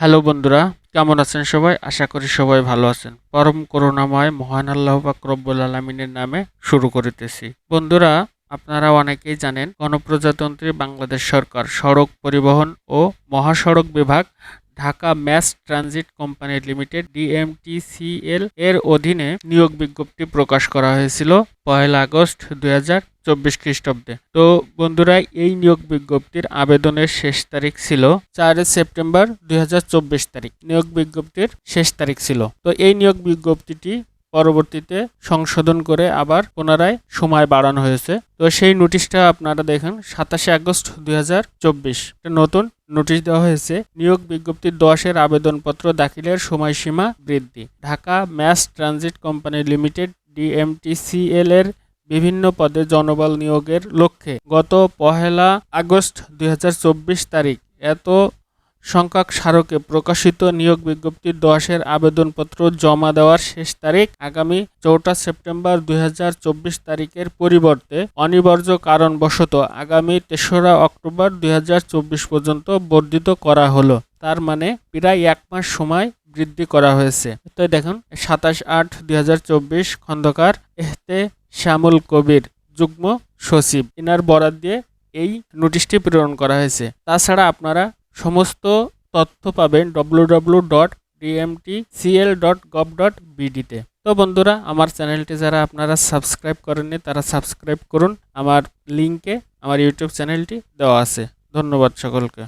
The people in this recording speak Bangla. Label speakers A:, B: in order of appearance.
A: হ্যালো বন্ধুরা, কেমন আছেন সবাই? আশা করি সবাই ভালো আছেন। পরম করুণাময়, মহান আল্লাহ পাক রব্বুল আলমিনের নামে শুরু করিতেছি। বন্ধুরা, আপনারা অনেকেই জানেন, গণপ্রজাতন্ত্রী বাংলাদেশ সরকার, সড়ক পরিবহন ও মহাসড়ক বিভাগ, Dhaka mass transit company limited, DMTCL এর অধীনে নিয়োগ বিজ্ঞপ্তি প্রকাশ করা হয়েছিল পয়লা আগস্ট দুই চব্বিশ খ্রিস্টাব্দে। তো বন্ধুরা, এই নিয়োগ বিজ্ঞপ্তির আবেদনের শেষ তারিখ ছিল চার সেপ্টেম্বর দুই হাজার চব্বিশ তারিখ। নিয়োগ বিজ্ঞপ্তির শেষ তারিখ ছিল। তো এই নিয়োগ বিজ্ঞপ্তিটি পরবর্তীতে সংশোধন করে আবার পুনরায় সময় বাড়ানো হয়েছে। তো সেই নোটিশটা আপনারা দেখেন, সাতাশে আগস্ট দুই নতুন নোটিশ দেওয়া হয়েছে, নিয়োগ বিজ্ঞপ্তি দশের আবেদনপত্র দাখিলের সময়সীমা বৃদ্ধি। Dhaka mass transit company limited, DMTCL এর বিভিন্ন পদে জনবল নিয়োগের লক্ষ্যে গত পহেলা আগস্ট দুই হাজার চব্বিশ তারিখ এত সংখ্যক স্মারকে প্রকাশিত নিয়োগ বিজ্ঞপ্তি দশের আবেদনপত্র জমা দেওয়ার শেষ তারিখ আগামী চৌঠা সেপ্টেম্বর দুই হাজার চব্বিশ তারিখের পরিবর্তে অনিবার্য কারণবশত আগামী তেসরা অক্টোবর দুই হাজার চব্বিশ পর্যন্ত বর্ধিত করা হলো। তার মানে প্রায় এক মাস সময় বৃদ্ধি করা হয়েছে। তো দেখুন, সাতাশ আট দুই খন্দকার এহতে শ্যামল কবির যুগ্ম সচিব। এনার বরাদ দিয়ে এই নোটিশটি প্রেরণ করা হয়েছে। তাছাড়া আপনারা সমস্ত তথ্য পাবেন W dot DMTCL dot gov dot বিডিতে তো বন্ধুরা, আমার চ্যানেলটি যারা আপনারা সাবস্ক্রাইব করেননি, তারা সাবস্ক্রাইব করুন। আমার লিঙ্কে আমার ইউটিউব চ্যানেলটি দেওয়া আছে। ধন্যবাদ সকলকে।